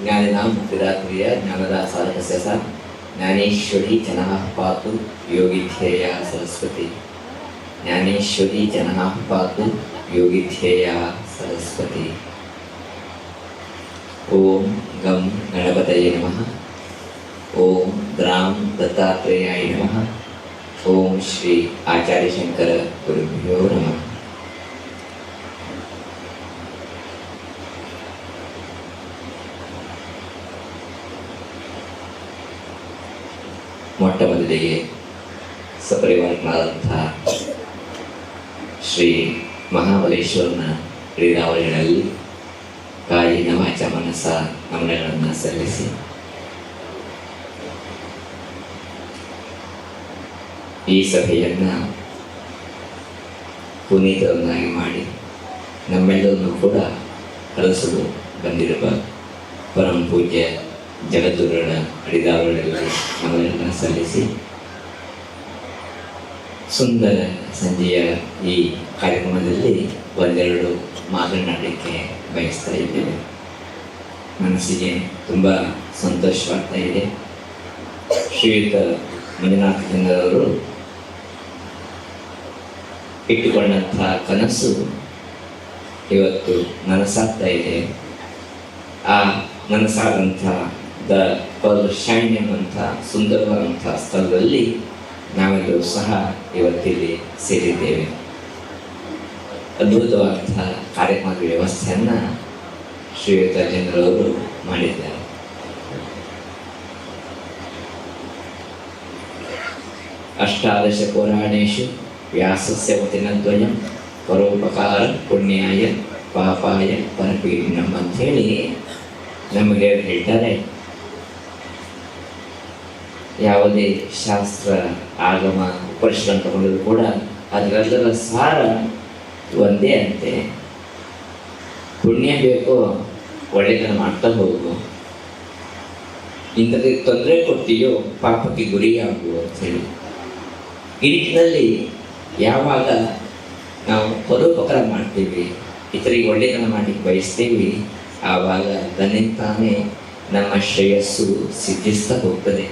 ඥානනම් මුක්තිදාත්මිය ඥානදාසාරක සසං ඥානේශ්වරී ජනහ පාතු යෝගිධේය සරස්වති. ඥානේශ්වරී ජනහ පාතු යෝගිධේය සරස්වති. ඕම් ගම් ගණපතයේ නමහ. ඕම් ද්‍රාම් දත්තාත්‍රේයයි නමහ. ඕම් ශ්‍රී ආචාර්ය ශංකර ගුරුභ්‍යෝ නමහ. ಮೊದಲಿಗೆ ಸಪರಿವಾರನಾದಂತಹ ಶ್ರೀ ಮಹಾಬಲೇಶ್ವರನ ಕ್ರೀಡಾವಳಿಗಳಲ್ಲಿ ಕಾಯಿ ನವಾಚ ಮನಸ್ಸ ನಮನಗಳನ್ನು ಸಲ್ಲಿಸಿ. ಈ ಸಭೆಯನ್ನು ಪುನೀತವನ್ನಾಗಿ ಮಾಡಿ ನಮ್ಮೆಲ್ಲರನ್ನು ಕೂಡ ಕಳಿಸಲು ಬಂದಿರುವ ಪರಂ ಪೂಜ್ಯ ಜಗದ್ಗುರುಗಳ ಅಡಿದಾವಳಿಗಳಲ್ಲಿ ಅವರೆಲ್ಲ ಸಲ್ಲಿಸಿ ಸುಂದರ ಸಂಜೆಯ ಈ ಕಾರ್ಯಕ್ರಮದಲ್ಲಿ ಒಂದೆರಡು ಮಾತನಾಡಲಿಕ್ಕೆ ಬಯಸ್ತಾ ಇದ್ದೇನೆ. ಮನಸ್ಸಿಗೆ ತುಂಬ ಸಂತೋಷವಾಗ್ತಾ ಇದೆ. ಶ್ರೀಯುತ ಮಂಜುನಾಥ ಚಂದ್ರವರು ಇಟ್ಟುಕೊಂಡಂಥ ಕನಸು ಇವತ್ತು ನನಸಾಗ್ತಾ ಇದೆ. ಆ ನನಸಾದಂಥ ದ ಪರ್ ಶೈನ್ ಎಂಬಂಥ ಸುಂದರವಾದಂಥ ಸ್ಥಳದಲ್ಲಿ ನಾವೆಲ್ಲರೂ ಸಹ ಇವತ್ತಿಲ್ಲಿ ಸೇರಿದ್ದೇವೆ. ಅದ್ಭುತವಾದಂಥ ಕಾರ್ಯಕ್ರಮ ವ್ಯವಸ್ಥೆಯನ್ನು ಶ್ರೀಯುತ ಜನರವರು ಮಾಡಿದ್ದಾರೆ. ಅಷ್ಟಾದಶ ಪುರಾಣೇಶು ವ್ಯಾಸಸ್ಯ ವಚನದ್ವಯಂ ಪರೋಪಕಾರ ಪುಣ್ಯಾಯ ಪಾಪಾಯ ಪರಪೀಡಿನಂ ಅಂಥೇಳಿ ನಮಗೆ ಹೇಳ್ತಾರೆ. ಯಾವುದೇ ಶಾಸ್ತ್ರ, ಆಗಮ ಪರಿಶ್ರಮ ತಗೊಂಡರೂ ಕೂಡ ಅದರೆಲ್ಲರ ಸಾರ ಒಂದೇ ಅಂತೆ. ಪುಣ್ಯ ಬೇಕೋ ಒಳ್ಳೆಯದನ್ನು ಮಾಡ್ತಾ ಹೋಗು. ಇಂಥದಕ್ಕೆ ತೊಂದರೆ ಕೊಡ್ತೀಯೋ ಪಾಪಕ್ಕೆ ಗುರಿಯಾಗು ಅಂತ ಹೇಳಿ. ಈ ನಿಟ್ಟಿನಲ್ಲಿ ಯಾವಾಗ ನಾವು ಪರೋಪಕಾರ ಮಾಡ್ತೀವಿ ಇತರಿಗೆ ಒಳ್ಳೆಯದನ್ನು ಮಾಡಲಿಕ್ಕೆ ಬಯಸ್ತೀವಿ, ಆವಾಗ ತನ್ನಿಂತಾನೇ ನಮ್ಮ ಶ್ರೇಯಸ್ಸು ಸಿದ್ಧಿಸ್ತಾ ಹೋಗ್ತದೆ.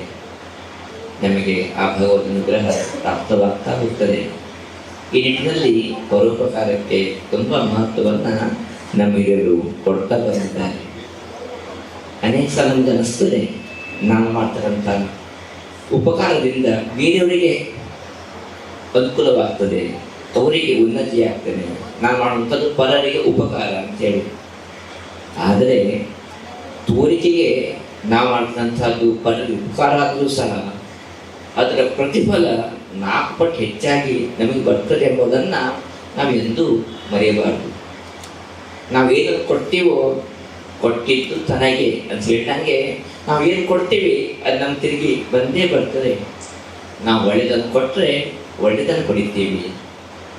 ನಮಗೆ ಆ ಭಗವದ್ ಅನುಗ್ರಹ ಪ್ರಾಪ್ತವಾಗ್ತಾ ಹೋಗ್ತದೆ. ಈ ನಿಟ್ಟಿನಲ್ಲಿ ಪರೋಪಕಾರಕ್ಕೆ ತುಂಬ ಮಹತ್ವವನ್ನು ನಮಗೆಲ್ಲರು ಕೊಡ್ತಾ ಬಂದಿದ್ದಾರೆ. ಅನೇಕ ಸಲ ನಮ್ಗೆ ಅನಿಸ್ತದೆ ನಾವು ಮಾಡ್ತಕ್ಕಂಥ ಉಪಕಾರದಿಂದ ಬೇರೆಯವರಿಗೆ ಅನುಕೂಲವಾಗ್ತದೆ, ಅವರಿಗೆ ಉನ್ನತಿ ಆಗ್ತದೆ ನಾನು ಮಾಡುವಂಥದ್ದು ಪರರಿಗೆ ಉಪಕಾರ ಅಂತೇಳಿ ಆದರೆ ತೋರಿಕೆಗೆ ನಾವು ಮಾಡಿದಂಥದ್ದು ಪರರಿಗೆ ಉಪಕಾರ ಆದರೂ ಸಹ ಅದರ ಪ್ರತಿಫಲ ನಾಲ್ಕು ಪಟ್ಟು ಹೆಚ್ಚಾಗಿ ನಮಗೆ ಬರ್ತದೆ ಎಂಬುದನ್ನು ನಾವು ಎಂದು ಮರೆಯಬಾರದು. ನಾವೇನು ಕೊಡ್ತೀವೋ ಕೊಟ್ಟಿದ್ದು ತನಗೆ ಅಂತ ಹೇಳಿದಂಗೆ ನಾವು ಏನು ಕೊಡ್ತೀವಿ ಅದು ನಮ್ಮ ತಿರುಗಿ ಬಂದೇ ಬರ್ತದೆ. ನಾವು ಒಳ್ಳೆಯದನ್ನು ಕೊಟ್ಟರೆ ಒಳ್ಳೆಯದನ್ನು ಕೊಡಿತೀವಿ.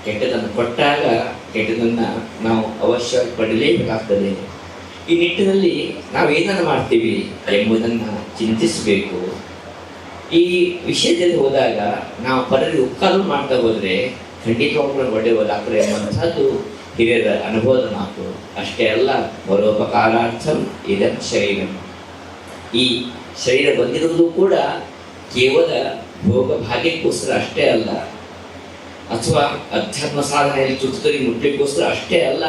ಕೆಟ್ಟದನ್ನು ಕೊಟ್ಟಾಗ ಕೆಟ್ಟದನ್ನು ನಾವು ಅವಶ್ಯ ಪಡಲೇಬೇಕಾಗ್ತದೆ. ಈ ನಿಟ್ಟಿನಲ್ಲಿ ನಾವು ಏನನ್ನು ಮಾಡ್ತೀವಿ ಎಂಬುದನ್ನು ಚಿಂತಿಸಬೇಕು. ಈ ವಿಷಯದಲ್ಲಿ ಹೋದಾಗ ನಾವು ಪರರಿಗೆ ಉಪಕಾರ ಮಾಡ್ತಾ ಹೋದರೆ ಖಂಡಿತವಾಗ್ಲೂ ಒಳ್ಳೆಯದಾಗ್ತದೆ ಎಂಬಂಥದ್ದು ಹಿರಿಯರ ಅನುಭವದ ಮಾತು. ಅಷ್ಟೇ ಅಲ್ಲ ಪರೋಪಕಾರಾರ್ಥಂ ಇದಂ ಶರೀರ. ಈ ಶರೀರ ಬಂದಿರುವುದು ಕೂಡ ಕೇವಲ ಭೋಗ ಭಾಗ್ಯಕ್ಕೋಸ್ಕರ ಅಷ್ಟೇ ಅಲ್ಲ, ಅಥವಾ ಅಧ್ಯಾತ್ಮ ಸಾಧನೆಯಲ್ಲಿ ತುತ್ತರಿ ಮುಟ್ಟಲಿಕ್ಕೋಸ್ಕರ ಅಷ್ಟೇ ಅಲ್ಲ,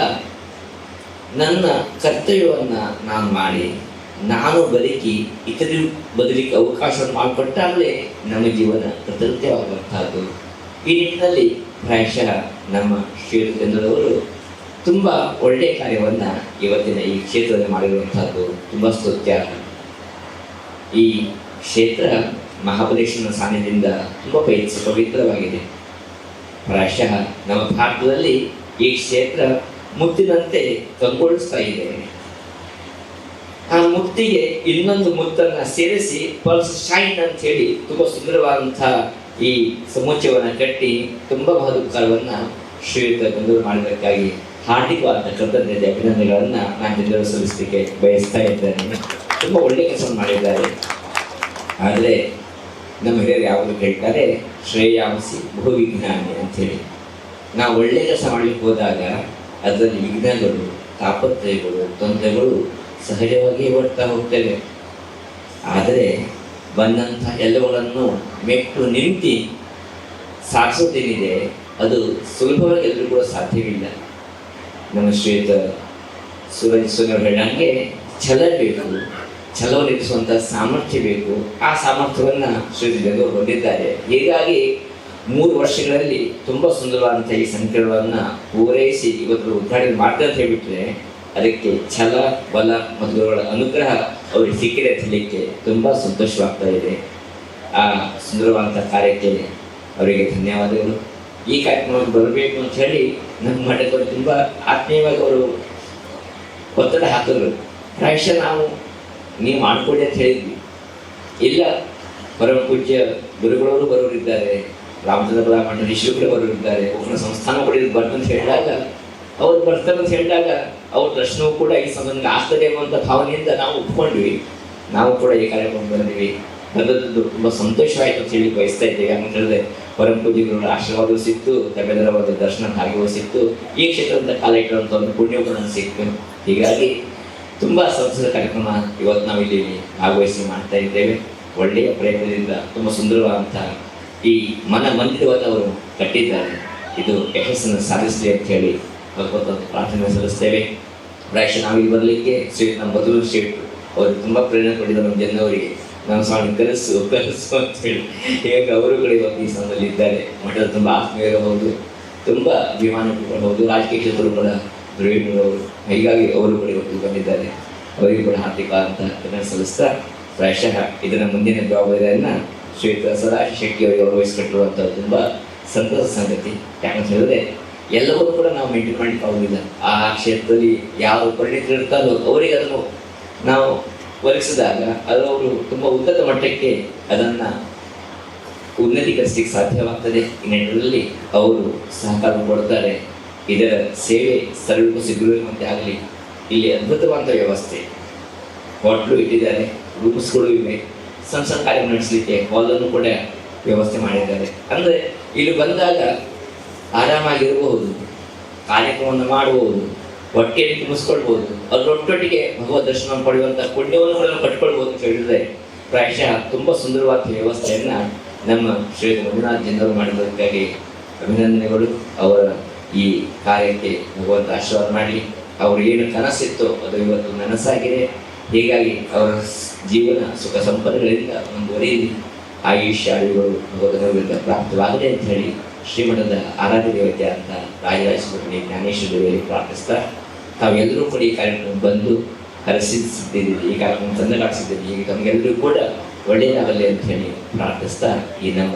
ನನ್ನ ಕರ್ತವ್ಯವನ್ನು ನಾನು ಮಾಡಿ ನಾನು ಬದುಕಿ ಇತರರು ಬದುಕಲಿಕ್ಕೆ ಅವಕಾಶವನ್ನು ಮಾಡಿಕೊಟ್ಟಾಗಲೇ ನಮ್ಮ ಜೀವನ ಪ್ರತೃಪ್ತವಾಗುವಂತಹದ್ದು ಈ ನಿಟ್ಟಿನಲ್ಲಿ ಪ್ರಾಯಶಃ ನಮ್ಮ ಶ್ರೀರವರು ತುಂಬ ಒಳ್ಳೆಯ ಕಾರ್ಯವನ್ನು ಇವತ್ತಿನ ಈ ಕ್ಷೇತ್ರದಲ್ಲಿ ಮಾಡಿರುವಂತಹದ್ದು ತುಂಬ ಸ್ತುತ್ಯ. ಈ ಕ್ಷೇತ್ರ ಮಹಾಬಲೇಶ್ವರನ ಸಾನ್ನಿಧ್ಯದಿಂದ ತುಂಬ ಪವಿತ್ರ, ಪವಿತ್ರವಾಗಿದೆ. ಪ್ರಾಯಶಃ ನಮ್ಮ ಭಾರತದಲ್ಲಿ ಈ ಕ್ಷೇತ್ರ ಮುತ್ತಿನಂತೆ ಕಂಗೊಳಿಸ್ತಾ ಇದೆ. ಆ ಮುತ್ತಿಗೆ ಇನ್ನೊಂದು ಮುತ್ತನ್ನ ಸೇರಿಸಿ ಪಲ್ಸ್ ಶೈನ್ ಅಂತ ಹೇಳಿ ತುಂಬಾ ಸುಂದರವಾದಂತಹ ಈ ಸಮುಚ್ಚಯವನ್ನು ಕಟ್ಟಿ ತುಂಬಾ ಮಹತ್ವಕರವನ್ನ ಶ್ರೀಯುತ ಗಂಧೂರು ಹಾರ್ದಿಕವಾದ ಕೃತಜ್ಞತೆ, ಅಭಿನಂದನೆಗಳನ್ನ ನಾನು ಜನರು ಸಲ್ಲಿಸಲಿಕ್ಕೆ ಬಯಸ್ತಾ ಇದ್ದೇನೆ. ತುಂಬಾ ಒಳ್ಳೆ ಕೆಲಸ ಮಾಡಿದ್ದಾರೆ. ಆದರೆ ನಮ್ಮ ಹಿರಿಯರು ಯಾವಾಗಲೂ ಹೇಳ್ತಾರೆ ಶ್ರೇಯಾಂಸಿ ಬಹು ವಿಜ್ಞಾನಿ ಅಂತೇಳಿ ನಾವು ಒಳ್ಳೆ ಕೆಲಸ ಮಾಡಲಿಕ್ಕೆ ಹೋದಾಗ ಅದರಲ್ಲಿ ವಿಘ್ನಗಳು, ತಾಪತ್ರಯಗಳು, ತೊಂದರೆಗಳು ಸಹಜವಾಗಿ ಓಡ್ತಾ ಹೋಗ್ತೇವೆ. ಆದರೆ ಬಂದಂಥ ಎಲ್ಲವುಗಳನ್ನು ಮೆಟ್ಟು ನಿಂತು ಸಾಧಿಸೋದೇನಿದೆ ಅದು ಸುಲಭವಾಗಿ ಎಲ್ಲರೂ ಕೂಡ ಸಾಧ್ಯವಿಲ್ಲ. ನಮ್ಮ ಶ್ರೀಯುತ ಸೂರಜ್ ಸುಂದರ ಹೇಳಂಗೆ ಛಲ ಬೇಕು ಛಲವನ್ನಿರಿಸುವಂಥ ಸಾಮರ್ಥ್ಯ ಬೇಕು. ಆ ಸಾಮರ್ಥ್ಯವನ್ನು ಜನರು ಹೊಂದಿದ್ದಾರೆ. ಹೀಗಾಗಿ ಮೂರು ವರ್ಷಗಳಲ್ಲಿ ತುಂಬ ಸುಂದರವಾದಂಥ ಈ ಸಂಕೀರ್ಣವನ್ನು ಪೂರೈಸಿ ಇವತ್ತು ಉದ್ಘಾಟನೆ ಮಾಡ್ತಾ ಅಂತ ಹೇಳಿಬಿಟ್ರೆ ಅದಕ್ಕೆ ಛಲ, ಬಲ ಮತ್ತು ಅನುಗ್ರಹ ಅವರಿಗೆ ಸಿಕ್ಕಿದೆ ಅಂತ ಹೇಳಲಿಕ್ಕೆ ತುಂಬ ಸಂತೋಷವಾಗ್ತಾ ಇದೆ. ಆ ಸುಂದರವಾದಂಥ ಕಾರ್ಯಕ್ಕೆ ಅವರಿಗೆ ಧನ್ಯವಾದಗಳು. ಈ ಕಾರ್ಯಕ್ರಮಕ್ಕೆ ಬರಬೇಕು ಅಂತ ಹೇಳಿ ನಮ್ಮ ಮಠದವರು ತುಂಬ ಆತ್ಮೀಯವಾಗಿ ಅವರು ಒತ್ತಡ ಹಾಕಿದ್ರು. ಪ್ರಾಯಶಃ ನಾವು ನೀವು ಮಾಡಿಕೊಳ್ಳಿ ಅಂತ ಹೇಳಿದ್ವಿ. ಇಲ್ಲ ಪರಮ ಪೂಜ್ಯ ಗುರುಗಳವರು ಬರೋರಿದ್ದಾರೆ ರಾಮಚಂದ್ರ ಮಠ ಋಷಿಗಳು ಬರೋರಿದ್ದಾರೆ ಒಬ್ಬರ ಸಂಸ್ಥಾನ ಕೂಡ ಬರ್ತಂತ ಹೇಳಿದಾಗ, ಅವ್ರು ಬರ್ತಾರಂತ ಹೇಳಿದಾಗ ಅವ್ರ ಪ್ರಶ್ನೆಯೂ ಕೂಡ ಈ ಸಂಬಂಧ ಆಗ್ತದೆ ಎಂಬಂತ ಭಾವನೆಯಿಂದ ನಾವು ಒಪ್ಕೊಂಡ್ವಿ. ನಾವು ಕೂಡ ಈ ಕಾರ್ಯಕ್ರಮ ಬಂದಿವಿ. ಬಂದದ್ದು ತುಂಬ ಸಂತೋಷವಾಯಿತು ಅಂತ ಹೇಳಿ ಬಯಸ್ತಾ ಇದ್ದೇವೆ ಅಂತ ಹೇಳಿದ್ರೆ ಪರಮ ಆಶೀರ್ವಾದ ಆಶೀರ್ವಾದವೂ ಸಿಕ್ತು ತಮಿಳರವಾದ ದರ್ಶನ ಭಾಗ್ಯವೂ ಸಿಕ್ತು. ಈ ಕ್ಷೇತ್ರದ ಕಾಲ ಇಟ್ಟಿರುವಂಥ ಒಂದು ಪುಣ್ಯವೂ ನಮ್ಗೆ ಸಿಕ್ತು. ಹೀಗಾಗಿ ತುಂಬ ಸಂಸದ ಕಾರ್ಯಕ್ರಮ ಇವತ್ತು ನಾವು ಇಲ್ಲಿ ಭಾಗವಹಿಸಿ ಮಾಡ್ತಾ ಇದ್ದೇವೆ. ಒಳ್ಳೆಯ ಪ್ರಯತ್ನದಿಂದ ತುಂಬ ಸುಂದರವಾದಂಥ ಈ ಮನ ಮಂದಿರವಾದ ಅವರು ಕಟ್ಟಿದ್ದಾರೆ. ಇದು ಯಶಸ್ಸನ್ನು ಸಾಧಿಸಲಿ ಅಂತ ಹೇಳಿ ಭಗವಂತ ಪ್ರಾರ್ಥನೆ ಸಲ್ಲಿಸ್ತೇವೆ. ಪ್ರಾಯಶಃ ನಾವು ಇಲ್ಲಿ ಬರಲಿಕ್ಕೆ ಶ್ರೀ ನಮ್ಮ ಬದಲು ಶ್ರೀಟ್ ಅವರು ತುಂಬ ಪ್ರೇರಣೆ ಕೊಟ್ಟಿದ್ದಾರೆ ನಮ್ಮ ಜನವರಿಗೆ ನಮ್ಮ ಸ್ವಾಮಿ ಕಲಿಸು ಕಲಿಸು ಅಂತ ಹೇಳಿ. ಹೇಗೆ ಅವರು ಕೂಡ ಇವತ್ತು ಈ ಸ್ಥಾನದಲ್ಲಿ ಇದ್ದಾರೆ. ಮಠದ ತುಂಬ ಆತ್ಮೀಯ ಇರಬಹುದು ತುಂಬ ಅಭಿಮಾನ ಹೌದು ರಾಜಕೀಯ ಕ್ಷೇತ್ರಗಳು ಕೂಡ ಧ್ರುವೀಣರವರು ಹೀಗಾಗಿ ಅವರು ಕೂಡ ಇವತ್ತು ಬಂದಿದ್ದಾರೆ. ಅವರಿಗೂ ಕೂಡ ಹಾರ್ದಿಕ ಅಂತ ಸಲ್ಲಿಸ್ತಾ ಪ್ರಾಯಶಃ ಇದರ ಮುಂದಿನ ಜವಾಬ್ದಾರಿಯನ್ನು ಶ್ರೀಯುತ ಸದಾಶಿವ ಶೆಟ್ಟಿ ಅವರಿಗೆ ಅವರು ವಹಿಸಿಕೊಟ್ಟಿರುವಂಥ ತುಂಬ ಸಂತಸ ಸಂಗತಿ. ಯಾಕಂತ ಹೇಳಿದ್ರೆ ಎಲ್ಲವನ್ನೂ ಕೂಡ ನಾವು ಮೇಂಟೈನ್ ಮಾಡಲಿಕ್ಕೆ ಆಗೋದಿಲ್ಲ. ಆ ಕ್ಷೇತ್ರದಲ್ಲಿ ಯಾವ ಪರಿಣಿತರು ಇರ್ತಾರೋ ಅವರಿಗೆ ಅದನ್ನು ನಾವು ಒದಗಿಸಿದಾಗ ಅದು ಅವರು ತುಂಬ ಉನ್ನತ ಮಟ್ಟಕ್ಕೆ ಅದನ್ನು ಉನ್ನತೀಕರಿಸಲಿಕ್ಕೆ ಸಾಧ್ಯವಾಗ್ತದೆ. ಈ ನಿಟ್ಟಿನಲ್ಲಿ ಅವರು ಸಹಕಾರ ಕೊಡ್ತಾರೆ ಇದರ ಸೇವೆ ಸರಳಕ್ಕೂ ಸಿಗುವಂತೆ ಆಗಲಿ. ಇಲ್ಲಿ ಅದ್ಭುತವಾದ ವ್ಯವಸ್ಥೆ. ಹೋಟ್ಲು ಇಟ್ಟಿದ್ದಾರೆ ರೂಮ್ಸ್ಗಳು ಇವೆ. ಸಣ್ಣ ಸಣ್ಣ ಕಾರ್ಯ ನಡೆಸಲಿಕ್ಕೆ ಹಾಲನ್ನು ಕೂಡ ವ್ಯವಸ್ಥೆ ಮಾಡಿದ್ದಾರೆ. ಅಂದರೆ ಇಲ್ಲಿ ಬಂದಾಗ ಆರಾಮಾಗಿರಬಹುದು ಕಾರ್ಯಕ್ರಮವನ್ನು ಮಾಡಬಹುದು ಹೊಟ್ಟೆಯಲ್ಲಿ ತುಂಬಿಸ್ಕೊಳ್ಬಹುದು ಅದರೊಟ್ಟೊಟ್ಟಿಗೆ ಭಗವದ್ ದರ್ಶನ ಪಡೆಯುವಂತಹ ಪುಣ್ಯವನ್ನು ಕಟ್ಕೊಳ್ಬಹುದು ಅಂತ ಹೇಳಿದ್ರೆ ಪ್ರಾಯಶಃ ತುಂಬಾ ಸುಂದರವಾದ ವ್ಯವಸ್ಥೆಯನ್ನ ನಮ್ಮ ಶ್ರೀ ರಘುನಾಥ್ ಜನರು ಮಾಡಿದ್ದಕ್ಕಾಗಿ ಅಭಿನಂದನೆಗಳು. ಅವರ ಈ ಕಾರ್ಯಕ್ಕೆ ಭಗವಂತ ಆಶೀರ್ವಾದ ಮಾಡಲಿ. ಅವರು ಏನು ಕನಸಿತ್ತು ಅದು ಇವತ್ತು ನನಸಾಗಿದೆ. ಹೀಗಾಗಿ ಅವರ ಜೀವನ ಸುಖ ಸಂಪನ್ನೆಗಳಿಂದ ಮುಂದುವರಿಯಲಿ. ಆಯುಷ್ಯ ಭಗವಂತ ಭಗವಂತನಿಂದ ಪ್ರಾಪ್ತವಾಗಲಿ ಅಂತ ಹೇಳಿ ಶ್ರೀಮಠದ ಆರಾಧ್ಯ ದೇವತೆ ಅಂತ ರಾಜರಾಜೇಶ್ವರಿ ಜ್ಞಾನೇಶ್ವರ ದೇವರಿಗೆ ಪ್ರಾರ್ಥಿಸ್ತಾ, ತಾವೆಲ್ಲರೂ ಕೂಡ ಈ ಕಾರ್ಯಕ್ರಮ ಬಂದು ಹರಿಸಿದ್ದೀರಿ ಈ ಕಾರ್ಯಕ್ರಮ ಚಂದಗಾಡಿಸಿದ್ದೀರಿ ಈಗ ತಮಗೆಲ್ಲರೂ ಕೂಡ ಒಳ್ಳೆಯದಾಗಲಿ ಅಂತ ಹೇಳಿ ಪ್ರಾರ್ಥಿಸ್ತಾ ಈ ನಮ್ಮ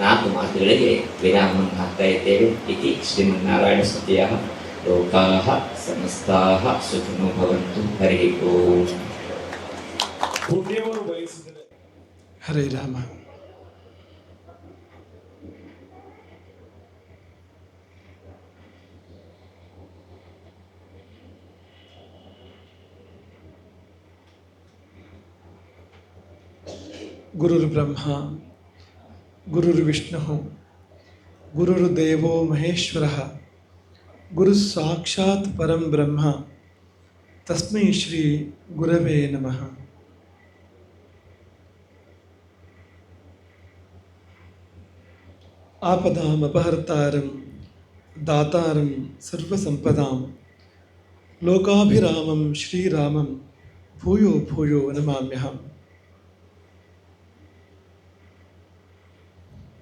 ನಾಲ್ಕು ಮಾತುಗಳಿಗೆ ವಿರಾಮವನ್ನು ಹಾಕ್ತಾ ಇದ್ದೇವೆ. ಇತಿ ಶ್ರೀಮನ್ನಾರಾಯಣ ಸ್ತುತಿಯ. ಲೋಕಾಹ ಸಮಸ್ತಾಹ ಸುಖಿನೋ ಭವಂತು. ಹರಿ ಓಂ. ಹರೇ ರಾಮ. गुरुर्ब्रह्मा, गुरुर्विष्णुः, गुरुर्देव महेश्वरः, गुरुस्साक्षात् परम ब्रह्म, तस्म श्री गुरव नम। आपदामपहर्तारं दातारं सर्वसम्पदां लोकाभिरामं, श्रीरामं, भूयो भूयो नमाम्यहम्।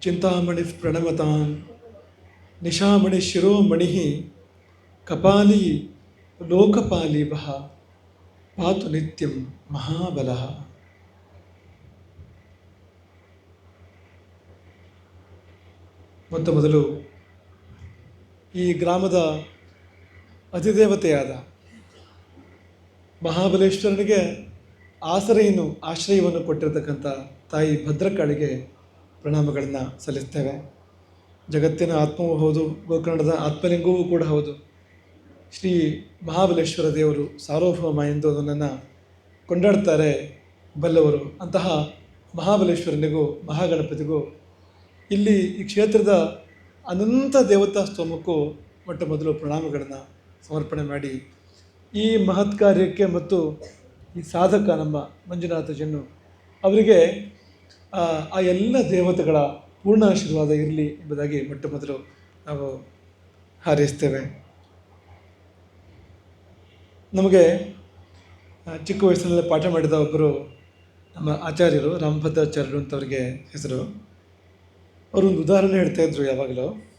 ಚಿಂತಾಮಣಿ ಪ್ರಣಮತಾಂ ನಿಶಾಮಣಿ ಶಿರೋಮಣಿ, ಕಪಾಲಿ ಲೋಕಪಾಲಿ ಬಹ ಪಾತು ನಿತ್ಯಂ ಮಹಾಬಲಃ. ಮೊತ್ತ ಮೊದಲು ಈ ಗ್ರಾಮದ ಅಧಿದೇವತೆಯಾದ ಮಹಾಬಲೇಶ್ವರನಿಗೆ ಆಸರೆಯನ್ನು, ಆಶ್ರಯವನ್ನು ಕೊಟ್ಟಿರತಕ್ಕಂಥ ತಾಯಿ ಭದ್ರಕಾಳಿಗೆ ಪ್ರಣಾಮಗಳನ್ನು ಸಲ್ಲಿಸ್ತೇವೆ. ಜಗತ್ತಿನ ಆತ್ಮವೂ ಹೌದು, ಗೋಕರ್ಣದ ಆತ್ಮಲಿಂಗವೂ ಕೂಡ ಹೌದು. ಶ್ರೀ ಮಹಾಬಲೇಶ್ವರ ದೇವರು ಸಾರ್ವಭೌಮ ಎಂದು ಅದನ್ನು ಕೊಂಡಾಡ್ತಾರೆ ಬಲ್ಲವರು. ಅಂತಹ ಮಹಾಬಲೇಶ್ವರನಿಗೂ, ಮಹಾಗಣಪತಿಗೂ ಇಲ್ಲಿ ಈ ಕ್ಷೇತ್ರದ ಅನಂತ ದೇವತಾ ಸ್ತೋಮಕ್ಕೂ ಮೊಟ್ಟ ಮೊದಲು ಪ್ರಣಾಮಗಳನ್ನು ಸಮರ್ಪಣೆ ಮಾಡಿ, ಈ ಮಹತ್ ಕಾರ್ಯಕ್ಕೆ ಮತ್ತು ಈ ಸಾಧಕ ನಮ್ಮ ಮಂಜುನಾಥ ಜನ್ನು ಅವರಿಗೆ ಆ, ಎಲ್ಲ ದೇವತೆಗಳ ಪೂರ್ಣ ಆಶೀರ್ವಾದ ಇರಲಿ ಎಂಬುದಾಗಿ ಮೊಟ್ಟ ಮೊದಲು ನಾವು ಹಾರೈಸ್ತೇವೆ. ನಮಗೆ ಚಿಕ್ಕ ವಯಸ್ಸಿನಲ್ಲಿ ಪಾಠ ಮಾಡಿದ ಒಬ್ಬರು ನಮ್ಮ ಆಚಾರ್ಯರು ರಾಮಭದ್ರಾಚಾರ್ಯರು ಅಂತವ್ರಿಗೆ ಹೆಸರು. ಅವರು ಒಂದು ಉದಾಹರಣೆ ಹೇಳ್ತಾ ಇದ್ರು ಯಾವಾಗಲೂ.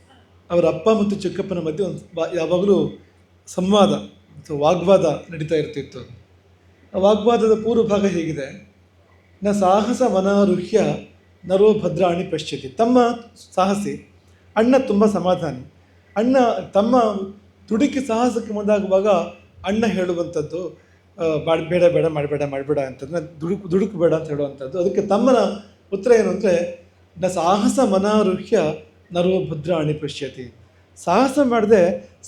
ಅವರ ಅಪ್ಪ ಮತ್ತು ಚಿಕ್ಕಪ್ಪನ ಮಧ್ಯೆ ಒಂದು ಯಾವಾಗಲೂ ಸಂವಾದ ಅಥವಾ ವಾಗ್ವಾದ ನಡೀತಾ ಇರ್ತಿತ್ತು. ಆ ವಾಗ್ವಾದದ ಪೂರ್ವ ಭಾಗ ಹೀಗಿದೆ? ನ ಸಾಹಸ ಮನಾರುಹ್ಯ ನರೋ ಭದ್ರಾಣಿ ಪಶ್ಯತಿ. ತಮ್ಮ ಸಾಹಸಿ, ಅಣ್ಣ ತುಂಬ ಸಮಾಧಾನಿ. ಅಣ್ಣ ತಮ್ಮ ತುಡುಕಿ ಸಾಹಸಕ್ಕೆ ಮುಂದಾಗುವಾಗ ಅಣ್ಣ ಹೇಳುವಂಥದ್ದು ಬೇಡ ಬೇಡ ಮಾಡಬೇಡ ಮಾಡಬೇಡ ಅಂತಂದ್ರೆ ದುಡುಕು ದುಡುಕು ಬೇಡ ಅಂತ ಹೇಳುವಂಥದ್ದು. ಅದಕ್ಕೆ ತಮ್ಮನ ಉತ್ತರ ಏನು ಅಂದರೆ, ನ ಸಾಹಸ ಮನಾರುಹ್ಯ ನರೋ ಭದ್ರಾಣಿ ಪಶ್ಯತಿ. ಸಾಹಸ ಮಾಡದೆ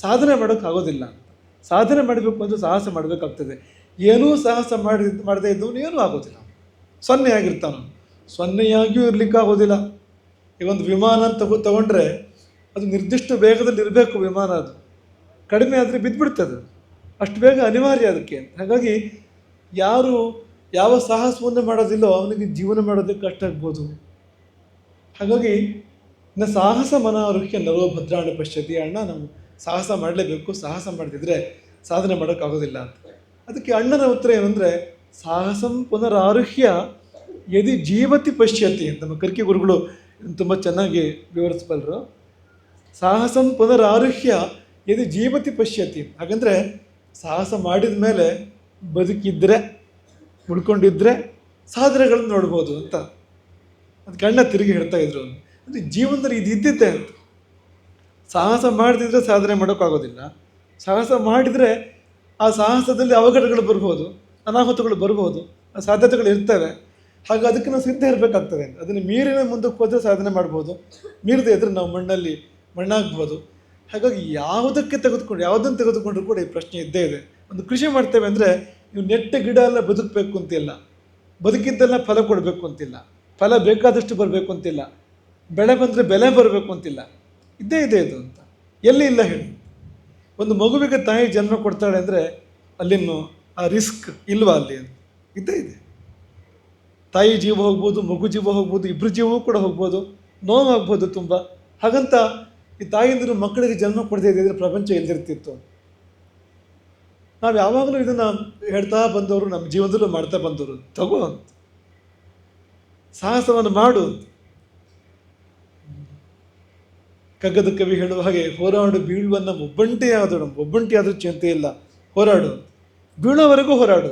ಸಾಧನೆ ಮಾಡೋಕ್ಕಾಗೋದಿಲ್ಲ ಸಾಧನೆ ಮಾಡಬೇಕು ಅಂದರೆ ಸಾಹಸ ಮಾಡಬೇಕಾಗ್ತದೆ. ಏನೂ ಸಾಹಸ ಮಾಡಿ ಮಾಡದೇ ಇದ್ದವನು ಏನೂ ಆಗೋದಿಲ್ಲ. ಸೊನ್ನೆ ಆಗಿರ್ತಾನ ಸೊನ್ನೆಯಾಗಿಯೂ ಇರಲಿಕ್ಕಾಗೋದಿಲ್ಲ ಈಗ ಒಂದು ವಿಮಾನ ತಗೋ ತಗೊಂಡ್ರೆ ಅದು ನಿರ್ದಿಷ್ಟ ವೇಗದಲ್ಲಿ ಇರಬೇಕು ವಿಮಾನ ಅದು. ಕಡಿಮೆ ಆದರೆ ಬಿದ್ದುಬಿಡ್ತದೆ ಅಷ್ಟು ಬೇಗ ಅನಿವಾರ್ಯ ಅದಕ್ಕೆ ಅಂತ. ಹಾಗಾಗಿ ಯಾರು ಯಾವ ಸಾಹಸವನ್ನು ಮಾಡೋದಿಲ್ಲೋ ಅವನಿಗೆ ಜೀವನ ಮಾಡೋದಕ್ಕೆ ಕಷ್ಟ ಆಗ್ಬೋದು. ಹಾಗಾಗಿ ನ ಸಾಹಸ ಮನಾರೋಗ್ಯ ನರೋ ಭದ್ರಾಣ ಪಶ್ಯತಿ ಅಣ್ಣ, ನಾವು ಸಾಹಸ ಮಾಡಲೇಬೇಕು. ಸಾಹಸ ಮಾಡದಿದ್ದರೆ ಸಾಧನೆ ಮಾಡೋಕ್ಕಾಗೋದಿಲ್ಲ ಅಂತ. ಅದಕ್ಕೆ ಅಣ್ಣನ ಉತ್ತರ ಏನಂದರೆ ಸಾಹಸಂ ಪುನರಾರುಹ್ಯ ಯದಿ ಜೀವತಿ ಪಶ್ಯತಿ ನಮ್ಮ ಕರ್ಕಿ ಗುರುಗಳು ತುಂಬ ಚೆನ್ನಾಗಿ ವಿವರಿಸ್ಬಲ್ರು. ಸಾಹಸಂ ಪುನರಾರುಹ್ಯ ಯದಿ ಜೀವತಿ ಪಶ್ಯತಿ. ಹಾಗಂದರೆ ಸಾಹಸ ಮಾಡಿದ ಮೇಲೆ ಬದುಕಿದ್ರೆ, ಉಳ್ಕೊಂಡಿದ್ರೆ ಸಾಧನೆಗಳನ್ನು ನೋಡ್ಬೋದು ಅಂತ. ಅದು ಕಣ್ಣ ತಿರುಗಿ ಹೇಳ್ತಾ ಇದ್ರು ಅಂದರೆ ಜೀವನದಲ್ಲಿ ಇದು ಇದ್ದಿದ್ದೆ ಅಂತ. ಸಾಹಸ ಮಾಡದಿದ್ರೆ ಸಾಧನೆ ಮಾಡೋಕ್ಕಾಗೋದಿಲ್ಲ. ಸಾಹಸ ಮಾಡಿದರೆ ಆ ಸಾಹಸದಲ್ಲಿ ಅವಘಡಗಳು ಬರ್ಬೋದು. ಅನಾಹುತಗಳು ಬರ್ಬೋದು, ಸಾಧ್ಯತೆಗಳು ಇರ್ತವೆ. ಹಾಗೆ ಅದಕ್ಕೆ ನಾವು ಸಿದ್ಧ ಇರಬೇಕಾಗ್ತದೆ. ಅದನ್ನು ಮೀರಿನ ಮುಂದಕ್ಕೆ ಹೋದರೆ ಸಾಧನೆ ಮಾಡ್ಬೋದು. ಮೀರದೇ ಇದ್ರೆ ನಾವು ಮಣ್ಣಲ್ಲಿ ಮಣ್ಣಾಗ್ಬೋದು. ಹಾಗಾಗಿ ಯಾವುದಕ್ಕೆ ತೆಗೆದುಕೊಂಡು, ಯಾವುದನ್ನು ತೆಗೆದುಕೊಂಡ್ರೂ ಕೂಡ ಈ ಪ್ರಶ್ನೆ ಇದ್ದೇ ಇದೆ. ಒಂದು ಕೃಷಿ ಮಾಡ್ತೇವೆ ಅಂದರೆ ನೀವು ನೆಟ್ಟ ಗಿಡ ಎಲ್ಲ ಬದುಕಬೇಕು ಅಂತಿಲ್ಲ. ಬದುಕಿದ್ದೆಲ್ಲ ಫಲ ಕೊಡಬೇಕು ಅಂತಿಲ್ಲ. ಫಲ ಬೇಕಾದಷ್ಟು ಬರಬೇಕು ಅಂತಿಲ್ಲ. ಬೆಳೆ ಬಂದರೆ ಬೆಲೆ ಬರಬೇಕು ಅಂತಿಲ್ಲ. ಇದ್ದೇ ಇದೆ ಇದು ಅಂತ. ಎಲ್ಲಿ ಇಲ್ಲ ಹೇಳಿ. ಒಂದು ಮಗುವಿಗೆ ತಾಯಿ ಜನ್ಮ ಕೊಡ್ತಾಳೆ ಅಂದರೆ, ಅಲ್ಲಿನ್ನು ಆ ರಿಸ್ಕ್ ಇಲ್ವಾ ಅಲ್ಲಿ ಇದ್ದೇ ಇದೆ ತಾಯಿ ಜೀವ ಹೋಗ್ಬೋದು, ಮಗು ಜೀವ ಹೋಗ್ಬೋದು ಇಬ್ಬರು ಜೀವವೂ ಕೂಡ ಹೋಗ್ಬೋದು ನೋವಾಗ್ಬೋದು ತುಂಬ. ಹಾಗಂತ ಈ ತಾಯಿಂದರು ಮಕ್ಕಳಿಗೆ ಜನ್ಮ ಕೊಡದೇ ಇದ್ದರೆ ಪ್ರಪಂಚ ಎಲ್ಲಿರ್ತಿತ್ತು? ನಾವು ಯಾವಾಗಲೂ ಇದನ್ನು ಹೇಳ್ತಾ ಬಂದವರು ನಮ್ಮ ಜೀವನದಲ್ಲೂ ಮಾಡ್ತಾ ಬಂದವರು. ತಗೋ ಅಂತ. ಸಾಹಸವನ್ನು ಮಾಡು ಕಗ್ಗದ ಕವಿ ಹೇಳುವ ಹಾಗೆ, ಹೋರಾಡು ಬೀಳುವನ್ನ ಒಬ್ಬಂಟಿಯಾದಳು ಒಬ್ಬಂಟಿಯಾದರೂ ಚಿಂತೆ ಇಲ್ಲ. ಹೋರಾಡು. ಬೀಳೋವರೆಗೂ ಹೋರಾಡು.